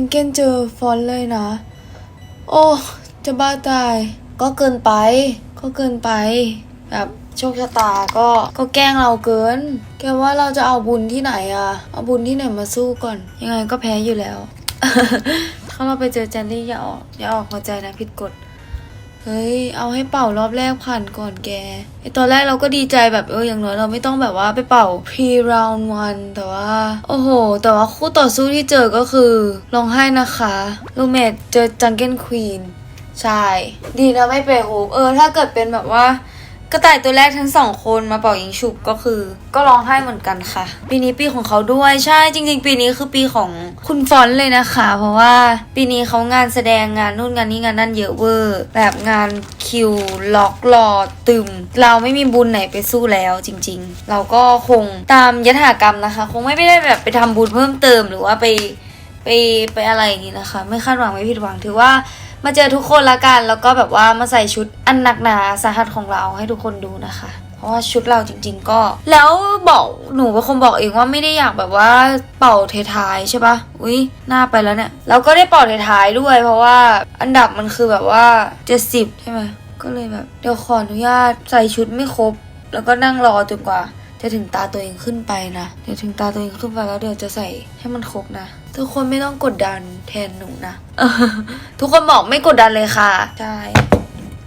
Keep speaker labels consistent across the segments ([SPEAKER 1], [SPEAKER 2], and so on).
[SPEAKER 1] จังเก้นเจอฟอนต์เลยนะ โอ้ จะบ้าตาย ก็เกินไป ก็เกินไป แบบโชคชะตาก็ก็แกล้งเราเกิน แกว่าเราจะเอาบุญที่ไหนอะเอาบุญที่ไหนมาสู้ก่อน ยังไงก็แพ้อยู่แล้ว ถ้าเราไปเจอแจนนี่อย่าออกอย่าออกหัวใจนะผิดกฎ เฮ้ย เอาให้เป่ารอบแรกผ่านก่อนแกไอตอนแรกเราก็ดีใจแบบเอออย่างน้อยเราไม่ต้องแบบว่าไปเป่า pre round one แต่ว่า โอ้โห แต่ว่าคู่ต่อสู้ที่เจอก็คือร้องไห้นะคะลูเมดเจอจังเก้นควีนใช่ ดีนะไม่เปโฮเออ ถ้าเกิดเป็นแบบว่า กระต่ายตัวแรกทั้งสองคนมาเป่ายิงฉุบก็คือ ก็ร้องไห้เหมือนกันค่ะ ปีนี้ปีของเขาด้วยใช่จริง ๆ ปีนี้คือปีของคุณฟอนเลยนะคะ เพราะว่าปีนี้เขางานแสดงงานนู่นงานนี้งานนั่นเยอะเวอร์แบบงานคิวล็อกรอตึม เราไม่มีบุญไหนไปสู้แล้วจริง ๆ เราก็คงตามยถากรรมนะคะ คงไม่ได้แบบไปทำบุญเพิ่มเติมหรือว่าไปไปไปอะไรอย่างนี้นะคะ ไม่คาดหวังไม่ผิดหวังถือว่า มาเจอทุกคนละกัน แล้วก็แบบว่ามาใส่ชุดอันหนักหนาสาหัสของเราให้ทุกคนดูนะคะ เพราะว่าชุดเราจริง ๆ ก็ แล้วบอกหนูเป็คนบอกเองว่าไม่ได้อยากแบบว่าเป่าเทท้ายใช่ปะอุ้ยหน้าไปแล้วเนี่ยแล้วก็ได้เป่าเทท้ายด้วย เพราะว่าอันดับมันคือแบบว่าเจ็ดสิบใช่ไหมก็เลยแบบเดี๋ยวขออนุญาตใส่ชุดไม่ครบ แล้วก็นั่งรอจนกว่า จะถึงตาตัวเองขึ้นไปนะ เดี๋ยวถึงตาตัวเองขึ้นไปแล้วเดี๋ยวจะใส่ให้มันครบนะ ทุกคนไม่ต้องกดดันแทนหนูนะ ทุกคนบอกไม่กดดันเลยค่ะ ใช่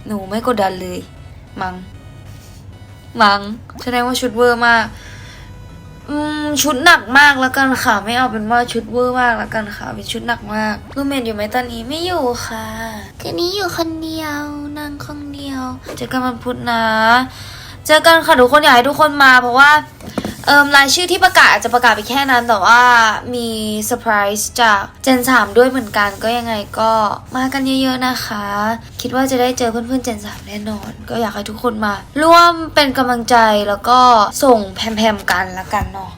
[SPEAKER 1] หนูไม่กดดันเลย มัง มัง แสดงว่าชุดเวอร์มาก อืม ชุดหนักมากแล้วกันค่ะ ไม่เอาเป็นว่าชุดเวอร์มากแล้วกันค่ะ เป็นชุดหนักมากรูเมทอยู่ไหมตอนนี้ไม่อยู่ค่ะคืนนี้อยู่คนเดียวนั่งคนเดียวเจอกันวันพุธนะ เจอกันค่ะทุกคนอยากให้ทุกคนมาเพราะว่าเอิมรายชื่อที่ประกาศอาจจะประกาศไปแค่นั้น แต่ว่ามีเซอร์ไพรส์จากเจนสามด้วยเหมือนกันก็ยังไงก็มากันเยอะๆนะคะ คิดว่าจะได้เจอเพื่อนๆเจนสามแน่นอน ก็อยากให้ทุกคนมา ร่วมเป็นกำลังใจแล้วก็ส่งแพมๆกันละกันเนาะ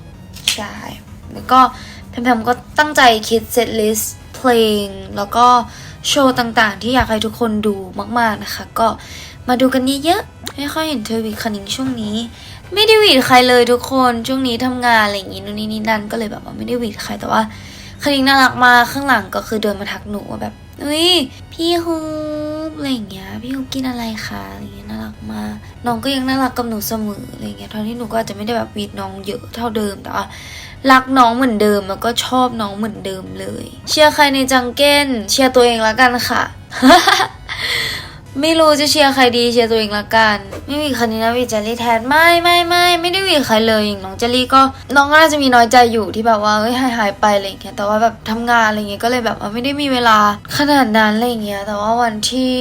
[SPEAKER 1] ใช่แล้วก็แพมๆก็ตั้งใจคิดเซตลิสต์เพลงแล้วก็โชว์ต่างๆ ที่อยากให้ทุกคนดูมากๆนะคะ ก็ มาดูกันเยอะๆไม่ค่อยเห็นเธอวีคณิงช่วงนี้ ไม่ได้วีดใครเลยทุกคนช่วงนี้ทำงานอะไรอย่างงี้นู่นนี่นี่นั่นก็เลยแบบว่าไม่ได้วีดใครแต่ว่าคณิงน่ารักมากข้างหลังก็คือเดินมาทักหนูว่าแบบอุ้ยพี่ฮูปอะไรอย่างเงี้ยพี่ฮูปกินอะไรคะอะไรอย่างเงี้ยน่ารักมากน้องก็ยังน่ารักกับหนูเสมออะไรอย่างเงี้ยทั้งที่หนูก็อาจจะไม่ได้แบบวีดน้องเยอะเท่าเดิมแต่ว่ารักน้องเหมือนเดิมแล้วก็ชอบน้องเหมือนเดิมเลย เชียร์ใครในจังเก้นเชียร์ตัวเองละกันค่ะ ไม่รู้จะเชียร์ใครดีเชียร์ตัวเองละกัน ไม่มีใคันนี้นะวีเจลลี่แทนไม่ไม่ไม่ไม่ได้วีใครเลยอย่างน้องเจลลี่ก็น้องก็น่าจะมีน้อยใจอยู่ที่แบบว่าเอ้ยหายหายไปอะไรอย่างเงี้ยแต่ว่าแบบทำงานอะไรเงี้ยก็เลยแบบว่าไม่ได้มีเวลาขนาดนั้นอะไรเงี้ยแต่ว่าวันที่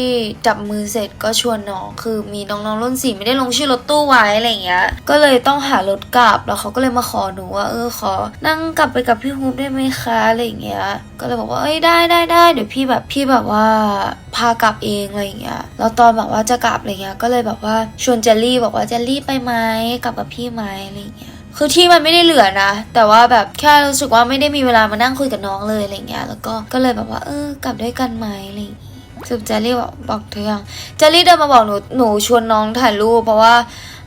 [SPEAKER 1] จับมือเสร็จก็ชวนน้องคือมีน้องๆรุ่นสี่ไม่ได้ลงชื่อรถตู้ไว้อะไรเงี้ยก็เลยต้องหารถกลับแล้วเขาก็เลยมาขอหนูว่าเออขอ นั่งกลับไปกับพี่ฮูปได้ไหมคะอะไรอย่างเงี้ยก็เลยบอกว่าเอ้ยได้ได้ได้เดี๋ยวพี่แบบพี่แบบว่าพากลับเองอะไรอย่างเงี้ยแล้วตอนแบบว่าจะกลับอะไรเงี้ยก็เลยแบบว่าชวนเจลลี่บอกว่าเจลลี่ไปไหมกลับกับพี่ไหมอะไรเงี้ยคือที่มันไม่ได้เหลือนะ แต่ว่าแบบแค่รู้สึกว่าไม่ได้มีเวลามานั่งคุยกับน้องเลยอะไรเงี้ยแล้วก็ก็เลยแบบว่าเออกลับด้วยกันไหมอะไรอย่างงี้สุดเจลลี่บอกบอกเธอยังเจลลี่เดินมาบอกหนูหนูชวนน้องถ่ายรูปเพราะว่า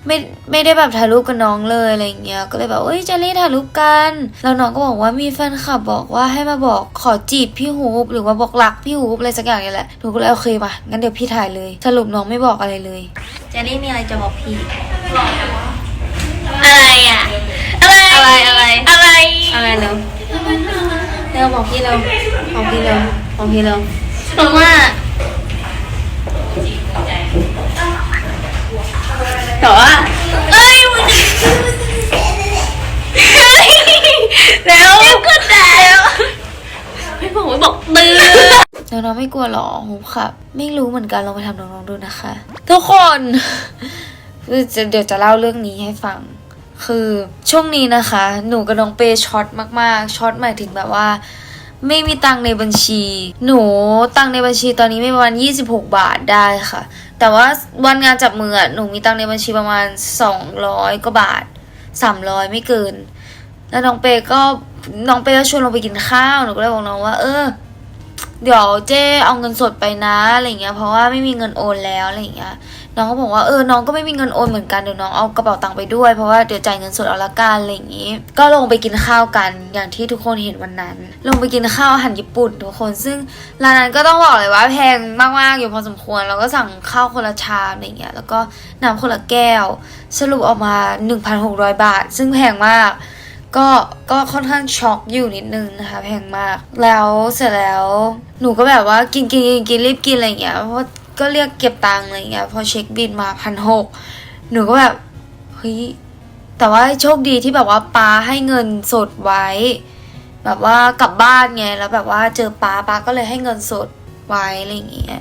[SPEAKER 1] ไม่ไม่ได้แบบถ่ายรูปกับน้องเลยอะไรอย่างเงี้ย ก็เลยแบบเอ้ยเจลลี่ถ่ายรูปกัน แล้วน้องก็บอกว่ามีแฟนคลับบอกว่าให้มาบอกขอจีบพี่ฮูปหรือว่าบอกรักพี่ฮูปอะไรสักอย่างนี่แหละหนูก็เลยโอเคป่ะงั้นเดี๋ยวพี่ถ่ายเลย สรุปน้องไม่บอกอะไรเลย
[SPEAKER 2] เจลลี่มีอะไรจะบอกพี่ อะไรอะ อะไร อะไร อะไร
[SPEAKER 1] อะไรเร็วเร็วบอกพี่เร็วบอกพี่เร็วบอกพี่เร็ว
[SPEAKER 2] เพราะว่า แต่ว่าเอ้ยมึงแล้วก็แล้วไม่บอกไม่บอกตื้อ
[SPEAKER 1] น้องๆไม่กลัวหรอฮูครับ ไม่รู้เหมือนกันลองไปทำน้องๆดูนะคะ ทุกคนเดี๋ยวจะเล่าเรื่องนี้ให้ฟัง คือช่วงนี้นะคะ หนูกับน้องเปย์ช็อตมากๆช็อตหมายถึงแบบว่า ไม่มีตังในบัญชี หนูตังในบัญชีตอนนี้ไม่ประมาณ 26 บาทได้ค่ะ แต่ว่าวันงานจับมืออะหนูมีตังในบัญชีประมาณ 200กว่าบาท 300 ไม่เกิน แล้วน้องเปก็น้องเปก็ชวนลงไปกินข้าวหนูก็เลยบอกน้องว่า เออ เดี๋ยวเจ้เอาเงินสดไปนะอะไรเงี้ยเพราะว่าไม่มีเงินโอนแล้วอะไรเงี้ย น้องก็บอกว่าเออน้องก็ไม่มีเงินโอนเหมือนกันเดี๋ยวน้องเอากระเป๋าตังค์ไปด้วยเพราะว่าเดี๋ยวจ่ายเงินสดเอาละกันอะไรอย่างนี้ ก็ลงไปกินข้าวกันอย่างที่ทุกคนเห็นวันนั้น ลงไปกินข้าวอาหารญี่ปุ่นทุกคนซึ่งร้านนั้นก็ต้องบอกเลยว่าแพงมากๆอยู่พอสมควรเราก็สั่งข้าวคนละชามอะไรเงี้ยแล้วก็น้ำคนละแก้ว สรุปออกมา 1,600 บาท ซึ่งแพงมากก็ก็ค่อนข้างช็อกอยู่นิดนึงนะคะแพงมาก แล้วเสร็จแล้วหนูก็แบบว่ากินกินกินกินรีบกินอะไรอย่างเงี้ยเพราะ ก็เรียกเก็บตังค์อะไรเงี้ยพอเช็คบินมาพันหกหนูก็แบบเฮ้ยแต่ว่าโชคดีที่แบบว่าป้าให้เงินสดไว้ แบบว่ากลับบ้านไงแล้วแบบว่าเจอป้าป้าก็เลยให้เงินสดไว้อะไรอย่างเงี้ย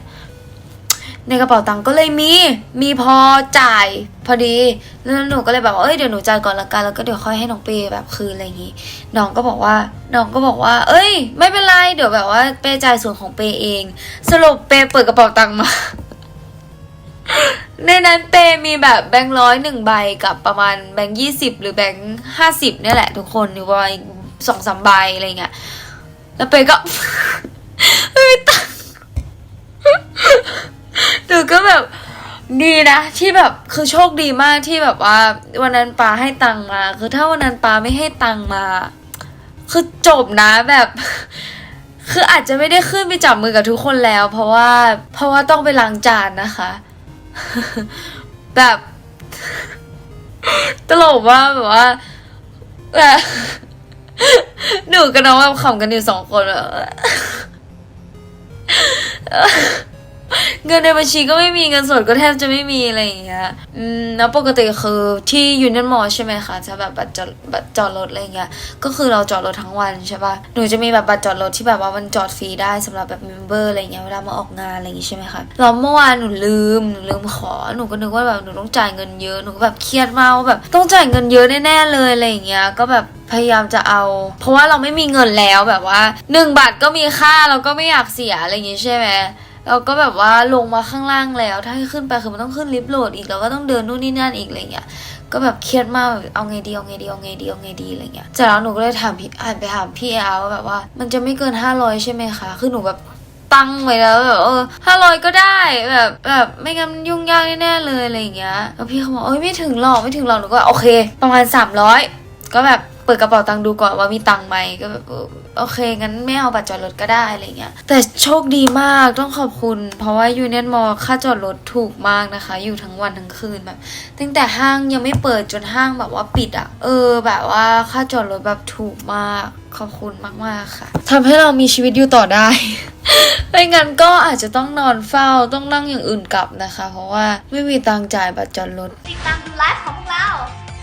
[SPEAKER 1] ในกระเป๋าตังค์ก็เลยมี มีพอจ่ายพอดี แล้วหนูก็เลยแบบเอ้ยเดี๋ยวหนูจ่ายก่อนละกัน แล้วก็เดี๋ยวค่อยให้น้องเปย์แบบคืนอะไรอย่างงี้ น้องก็บอกว่า น้องก็บอกว่า เอ้ย ไม่เป็นไร เดี๋ยวแบบว่าเปย์จ่ายส่วนของเปย์เอง สรุปเปย์เปิดกระเป๋าตังค์มา ในนั้นเปย์มีแบบแบงค์ร้อยหนึ่งใบกับประมาณแบงค์ยี่สิบหรือแบงค์ห้าสิบเนี่ยแหละทุกคนอยู่ประมาณสองสามใบอะไรเงี้ย แล้วเปย์ก็ไม่มีตังค์ นูก็แบบดีนะที่แบบคือโชคดีมากที่แบบว่า วันนั้นปาให้ตังมา คือถ้าวันนั้นปาไม่ให้ตังมา คือจบนะแบบ คืออาจจะไม่ได้ขึ้นไปจับมือกับทุกคนแล้ว เพราะว่า เพราะว่าต้องไปล้างจานนะคะ แบบ ตลกว่าแบบว่าแบบหนูกับน้องแบบขำกันอยู่สองคนแบบ เงินในบัญชีก็ไม่มีเงินสดก็แทบจะไม่มีอะไรอย่างเงี้ย อืมแล้วปกติคือที่ยูเนียนมอลใช่ไหมคะจะแบบบัตรจอดบัตรจอดรถอะไรเงี้ย ก็คือเราจอดรถทั้งวันใช่ปะหนูจะมีแบบบัตรจอดรถที่แบบว่ามันจอดฟรีได้สำหรับแบบเมมเบอร์อะไรเงี้ยเวลามาออกงานอะไรอย่างงี้ใช่ไหมคะแล้วเมื่อวานหนูลืมหนูลืมขอ หนูก็นึกว่าแบบหนูต้องจ่ายเงินเยอะ หนูก็แบบเครียดมากว่าแบบต้องจ่ายเงินเยอะแน่ๆเลยอะไรอย่างเงี้ย ก็แบบพยายามจะเอา เพราะว่าเราไม่มีเงินแล้วแบบว่าหนึ่งบาทก็มีค่าเราก็ไม่อยากเสียอะไรอย่างงี้ใช่ไหม เราก็แบบว่าลงมาข้างล่างแล้ว ถ้าให้ขึ้นไปคือมันต้องขึ้นลิฟต์โหลดอีกเราก็ต้องเดินนู่นนี่นั่นอีกอะไรเงี้ยก็แบบเครียดมากแบบเอาไงดีเอาไงดีเอาไงดีเอาไงดีอะไรเงี้ยจากแล้วหนูก็เลยถามพี่อ่านไปถามพี่แอลว่าแบบว่า มันจะไม่เกินห้าร้อยใช่ไหมคะคือหนูแบบตั้งไว้แล้วแบบเออห้าร้อยก็ได้แบบแบบไม่งั้นยุ่งยากแน่ๆเลยอะไรเงี้ยแล้วพี่เขาบอกเอ้ยไม่ถึงหรอกไม่ถึงหรอกหนูก็โอเค ประมาณสามร้อยก็แบบ เปิดกระเป๋าตังค์ดูก่อนว่ามีตังค์ไหมก็แบบเออโอเคงั้นไม่เอาบัตรจอดรถก็ได้อะไรเงี้ยแต่โชคดีมากต้องขอบคุณ เพราะว่ายูเนียนมอค่าจอดรถถูกมากนะคะ อยู่ทั้งวันทั้งคืนแบบตั้งแต่ห้างยังไม่เปิดจนห้างแบบว่าปิดอะ่ะ เออ แบบว่าค่าจอดรถแบบถูกมากขอบคุณมาก ๆ ค่ะทำให้เรามีชีวิตอยู่ต่อได้ ไม่งั้นก็อาจจะต้องนอนเฝ้าต้องนั่งอย่างอื่นกลับนะคะ เพราะว่าไม่มีตังค์จ่ายบัตรจอดรถ
[SPEAKER 3] ติดตามดูไลฟ์ของพวกเ